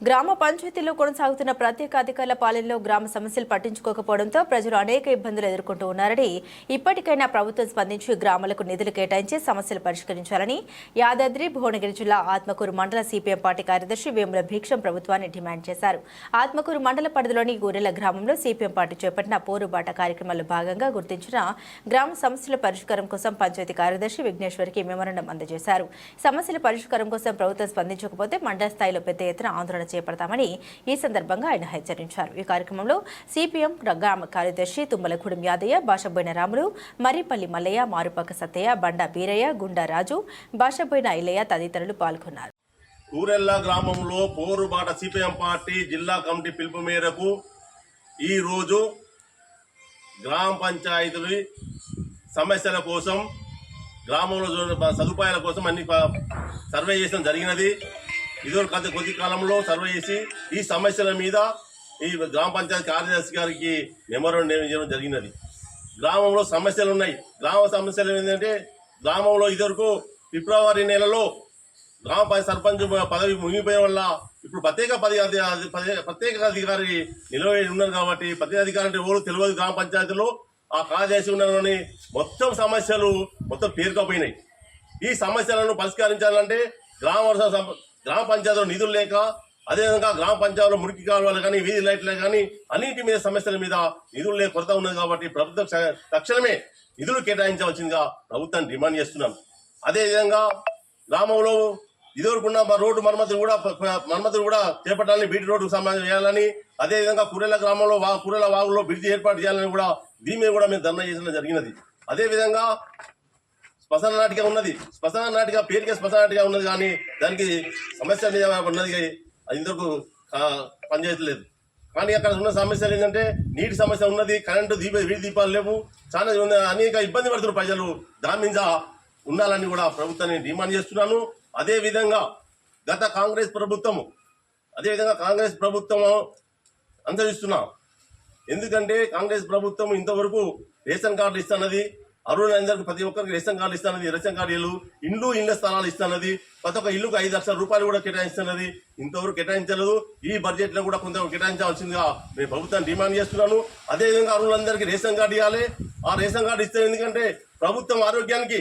గ్రామ పంచాయతీలో కొనసాగుతున్న ప్రత్యేక అధికారుల పాలనలో గ్రామ సమస్యలు పట్టించుకోకపోవడంతో ప్రజలు అనేక ఇబ్బందులు ఎదుర్కొంటూ ఉన్నారని ఇప్పటికైనా ప్రభుత్వం స్పందించి గ్రామాలకు నిధులు కేటాయించి సమస్యలు పరిష్కరించాలని యాదాద్రి భువనగిరి జిల్లా ఆత్మకూరు మండల సిపిఎం పార్టీ కార్యదర్శి వేముల భీక్షం ప్రభుత్వాన్ని డిమాండ్ చేశారు. ఆత్మకూరు మండల పరిధిలోని గొర్రెల గ్రామంలో సిపిఎం పార్టీ చేపట్టిన పోరుబాట కార్యక్రమాల్లో భాగంగా గుర్తించిన గ్రామ సమస్యల పరిష్కారం కోసం పంచాయతీ కార్యదర్శి విఘ్నేశ్వరికి మెమోరండం అందజేశారు. సమస్యల పరిష్కారం కోసం ప్రభుత్వం స్పందించకపోతే మండల స్థాయిలో పెద్ద ఎత్తున ఆందోళన చేపడతామని ఈ సందర్భంగా ఆయన హెచ్చరించారు. ఈ కార్యక్రమంలో సిపిఎం గ్రామ కార్యదర్శి తుమ్మలగూడెం యాదయ్య బాషబోయిన రాములు మర్రిపల్లి మల్లయ్య మారుపక్క సత్తయ్య బండా బీరయ్య గుండా రాజు బాషబోయిన ఐలయ్య తదితరులు పాల్గొన్నారు. ఊరెల్లా గ్రామంలో పోరుబాట సిపిఎం పార్టీ జిల్లా కమిటీ పిలుపు మేరకు ఈరోజు గ్రామ పంచాయతీల సమస్యల కోసం గ్రామంలో సదుపాయాల కోసం అన్ని సర్వే చేయడం జరిగినది. ఇదివరకు కొద్ది కొద్ది కాలంలో సర్వే చేసి ఈ సమస్యల మీద ఈ గ్రామ పంచాయతీ కార్యదర్శి గారికి మెమోరం చేయడం జరిగినది. గ్రామంలో సమస్యలు ఉన్నాయి. గ్రామ సమస్యలు ఏంటంటే గ్రామంలో ఇదివరకు ఫిబ్రవరి నెలలో గ్రామ సర్పంచ్ పదవి ముగిపోయే వల్ల ఇప్పుడు ప్రత్యేక పది ప్రత్యేక అధికారి నిలబడి ఉన్నారు కాబట్టి ప్రత్యేక అధికారి అంటే ఎవరు తెలియదు గ్రామ పంచాయతీలో. ఆ కార్యదర్శి ఉన్నారని మొత్తం సమస్యలు మొత్తం పేరుకపోయినాయి. ఈ సమస్యలను పరిష్కరించాలంటే గ్రామ వర్ష గ్రామ పంచాయతీలో నిధులు లేక అదేవిధంగా గ్రామ పంచాయతీలో మురికి కాలువలు కానీ వీధి లైట్లు కానీ అన్నింటి మీద సమస్యల మీద నిధులు లేక కొరత ఉన్నది కాబట్టి ప్రభుత్వం తక్షణమే నిధులు కేటాయించవలసిందిగా ప్రభుత్వాన్ని డిమాండ్ చేస్తున్నాం. అదేవిధంగా గ్రామంలో ఇదివరకున్న మా రోడ్డు మరమ్మతులు కూడా మరమ్మతులు కూడా చేపట్టాలని బీటీ రోడ్డుకు సంబంధించి చేయాలని అదేవిధంగా కురెల గ్రామంలో వా కురెల వాగులో బ్రిడ్జి ఏర్పాటు చేయాలని కూడా దీని మీద కూడా మేము ధర్నా చేసిన జరిగినది. అదేవిధంగా శ్మశాన నాటిక ఉన్నది. శ్మశాన నాటిక పేరుకే శ్మశాన నాటిక ఉన్నది కానీ దానికి సమస్య ఉన్నది అది పనిచేయట్లేదు. కానీ అక్కడ ఉన్న సమస్యలు ఏంటంటే నీటి సమస్య ఉన్నది కరెంటు దీప వీధి దీపాలు లేవు. చాలా అనేక ఇబ్బంది పడుతున్నారు ప్రజలు. దాని మీద ఉండాలని కూడా ప్రభుత్వాన్ని డిమాండ్ చేస్తున్నాను. అదే విధంగా గత కాంగ్రెస్ ప్రభుత్వము అదేవిధంగా కాంగ్రెస్ ప్రభుత్వం అనుసరిస్తున్నాం ఎందుకంటే కాంగ్రెస్ ప్రభుత్వం ఇంతవరకు రేషన్ కార్డు ఇస్తున్నది. అరువులందరికీ ప్రతి ఒక్కరికి రేషన్ కార్డు ఇస్తున్నది రేషన్ కార్డులు ఇండ్లు ఇళ్ళ స్థలాలు ఇస్తున్నది ప్రతి ఒక్క ఇల్లుకు ఐదు లక్షల రూపాయలు కూడా కేటాయిస్తున్నది. ఇంతవరకు కేటాయించలేదు. ఈ బడ్జెట్లో కూడా కొంత కేటాయించాల్సిందిగా నేను ప్రభుత్వాన్ని డిమాండ్ చేస్తున్నాను. అదేవిధంగా అరుణులందరికీ రేషన్ కార్డు ఇవ్వాలి. ఆ రేషన్ కార్డు ఇస్తే ఎందుకంటే ప్రభుత్వం ఆరోగ్యానికి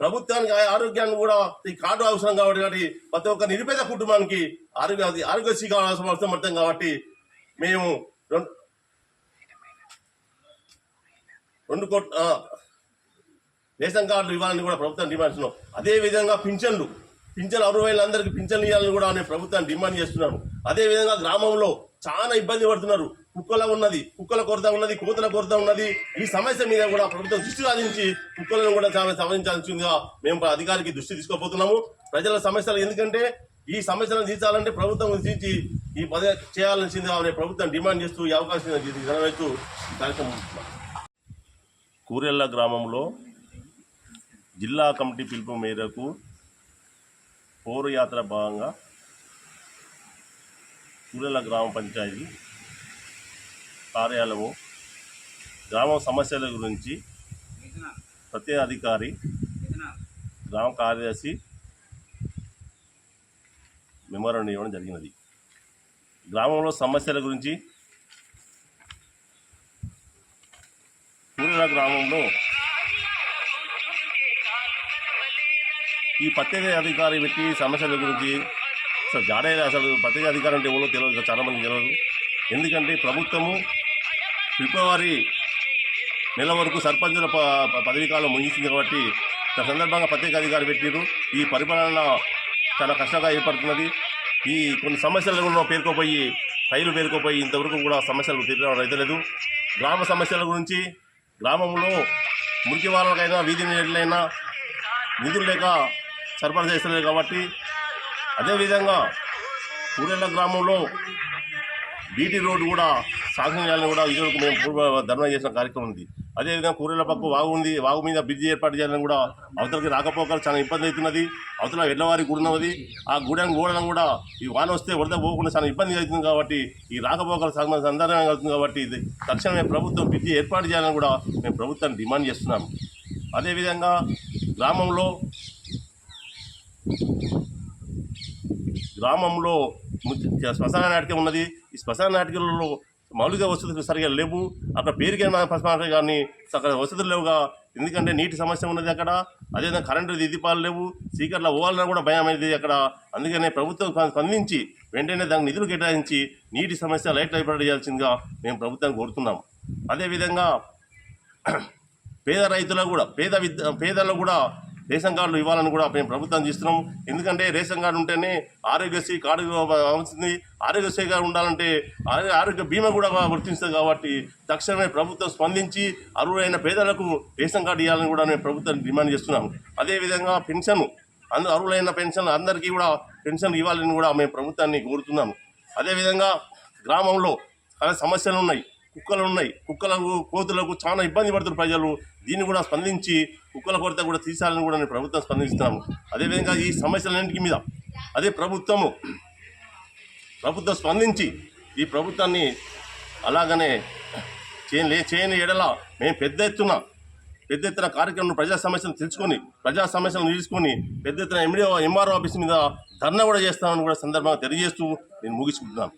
ప్రభుత్వానికి ఆరోగ్యాన్ని కూడా ఈ కార్డు అవసరం కాబట్టి కాబట్టి ప్రతి ఒక్క నిరుపేద కుటుంబానికి ఆరోగ్య ఆరోగ్యశ్రీ కావాల్సిన అవసరం పడుతుంది కాబట్టి మేము రెండు కోట్ల రేషన్ కార్డులు ఇవ్వాలని కూడా ప్రభుత్వం డిమాండ్ చేస్తున్నాం. అదే విధంగా పింఛన్లు. పింఛన్ అరవై అందరికి పింఛన్లు ఇవ్వాలని కూడా నేను ప్రభుత్వాన్ని డిమాండ్ చేస్తున్నాను అదే విధంగా గ్రామంలో చాలా ఇబ్బంది పడుతున్నారు. కుక్కల ఉన్నది కుక్కల కొరత ఉన్నది కోతల కొరత ఉన్నది. ఈ సమస్య మీద కూడా ప్రభుత్వం దృష్టి సాధించి కుక్కలను కూడా చాలా సవరించాల్సిందిగా మేము అధికారికి దృష్టి తీసుకోబోతున్నాము ప్రజల సమస్యలు ఎందుకంటే ఈ సమస్యలను తీర్చాలంటే ప్రభుత్వం తీర్చి ఈ పద చేయాల్సిందిగా అనే ప్రభుత్వం డిమాండ్ చేస్తూ ఈ అవకాశం నెరవేర్చు కార్యక్రమం. కూరెళ్ళ గ్రామంలో జిల్లా కమిటీ పిలుపు మేరకు పౌరయాత్ర భాగంగా కూరెళ్ళ గ్రామ పంచాయతీ కార్యాలయము గ్రామ సమస్యల గురించి ప్రత్యేక అధికారి గ్రామ కార్యదర్శి మెమోరం ఇవ్వడం జరిగినది. గ్రామంలో సమస్యల గురించి కూరెళ్ళ గ్రామంలో ఈ ప్రత్యేక అధికారి పెట్టి సమస్యల గురించి అసలు జాడే అసలు ప్రత్యేక అధికారి అంటే ఎవరో తెలియదు చాలా మంది తెలియదు. ఎందుకంటే ప్రభుత్వము ఫిబ్రవరి నెల వరకు సర్పంచుల ప- పదవీ కాలం ముగిసింది కాబట్టి తన సందర్భంగా ప్రత్యేక అధికారి పెట్టారు ఈ పరిపాలన చాలా కష్టంగా ఏర్పడుతున్నది. ఈ కొన్ని సమస్యలు కూడా పేరుకోపోయి రైలు పేరుకోపోయి ఇంతవరకు కూడా సమస్యలు తీర్చడం రైతులేదు గ్రామ సమస్యల గురించి గ్రామంలో మురికి వాళ్ళకైనా వీధి నీళ్ళైనా నిధులు లేక సరఫరా చేస్తలేదు కాబట్టి అదేవిధంగా కూరెళ్ళ గ్రామంలో బీటీ రోడ్డు కూడా సాధన చేయాలని కూడా ఈరోజు మేము పూర్వ ధర్నా చేసిన కార్యక్రమం ఉంది. అదేవిధంగా కూరల పక్క వాగు ఉంది. వాగు మీద బ్రిడ్జి ఏర్పాటు చేయాలని కూడా అవతలకి రాకపోకలు చాలా ఇబ్బంది అవుతున్నది. అవతల ఎడ్లవారి గుడి ఉన్నది. ఆ గుడానికి పోవడం కూడా ఈ వాన వస్తే వరద పోకుండా చాలా ఇబ్బంది అవుతుంది కాబట్టి ఈ రాకపోకలు సగం సందర్భంగా అవుతుంది కాబట్టి ఇది తక్షణమే ప్రభుత్వం బ్రిడ్జి ఏర్పాటు చేయాలని కూడా మేము ప్రభుత్వాన్ని డిమాండ్ చేస్తున్నాం. అదేవిధంగా గ్రామంలో గ్రామంలో శ్మశాన నాటిక ఉన్నది. ఈ శ్మశాన నాటికలలో మౌలిక వసతులు సరిగా లేవు. అక్కడ పేరుకైనా శ్మశాన కానీ అక్కడ వసతులు లేవుగా. ఎందుకంటే నీటి సమస్య ఉన్నది అక్కడ. అదేవిధంగా కరెంటు దీపాలు లేవు. సీకర్ల పోవాలన్నా కూడా భయం అనేది అక్కడ. అందుకనే ప్రభుత్వం స్పందించి వెంటనే దానికి నిధులు కేటాయించి నీటి సమస్య లైట్ ఏర్పాటు చేయాల్సిందిగా మేము ప్రభుత్వాన్ని కోరుతున్నాం. అదేవిధంగా పేద రైతులకు కూడా పేద విద్య పేదలకు కూడా రేషన్ కార్డులు ఇవ్వాలని కూడా మేము ప్రభుత్వం చేస్తున్నాం. ఎందుకంటే రేషన్ కార్డు ఉంటేనే ఆరోగ్యశ్రీ కార్డు అవుతుంది ఆరోగ్యశ్రీగా ఉండాలంటే ఆరోగ్య బీమా కూడా వర్తిస్తుంది కాబట్టి తక్షణమే ప్రభుత్వం స్పందించి అర్హులైన పేదలకు రేషన్ కార్డు ఇవ్వాలని కూడా మేము ప్రభుత్వం డిమాండ్ చేస్తున్నాము. అదేవిధంగా పెన్షన్ అందు అర్హులైన పెన్షన్ అందరికీ కూడా పెన్షన్ ఇవ్వాలని కూడా మేము ప్రభుత్వాన్ని కోరుతున్నాము. అదేవిధంగా గ్రామంలో చాలా సమస్యలు ఉన్నాయి. కుక్కలు ఉన్నాయి. కుక్కలకు కోతులకు చాలా ఇబ్బంది పడుతున్న ప్రజలు. దీన్ని కూడా స్పందించి కుక్కల కొరత కూడా తీసాలని కూడా నేను ప్రభుత్వం స్పందిస్తున్నాము. అదేవిధంగా ఈ సమస్యలన్నింటి మీద అదే ప్రభుత్వము ప్రభుత్వం స్పందించి ఈ ప్రభుత్వాన్ని అలాగనే చేయలే చేయని ఎడల మేము పెద్ద ఎత్తున పెద్ద ఎత్తున కార్యక్రమం ప్రజా సమస్యలు తెలుసుకొని ప్రజా సమస్యలను తీసుకొని పెద్ద ఎత్తున ఎంఆర్ఓ ఆఫీస్ మీద ధర్నా కూడా చేస్తామని కూడా సందర్భంగా తెలియజేస్తూ నేను ముగించుకుంటున్నాను.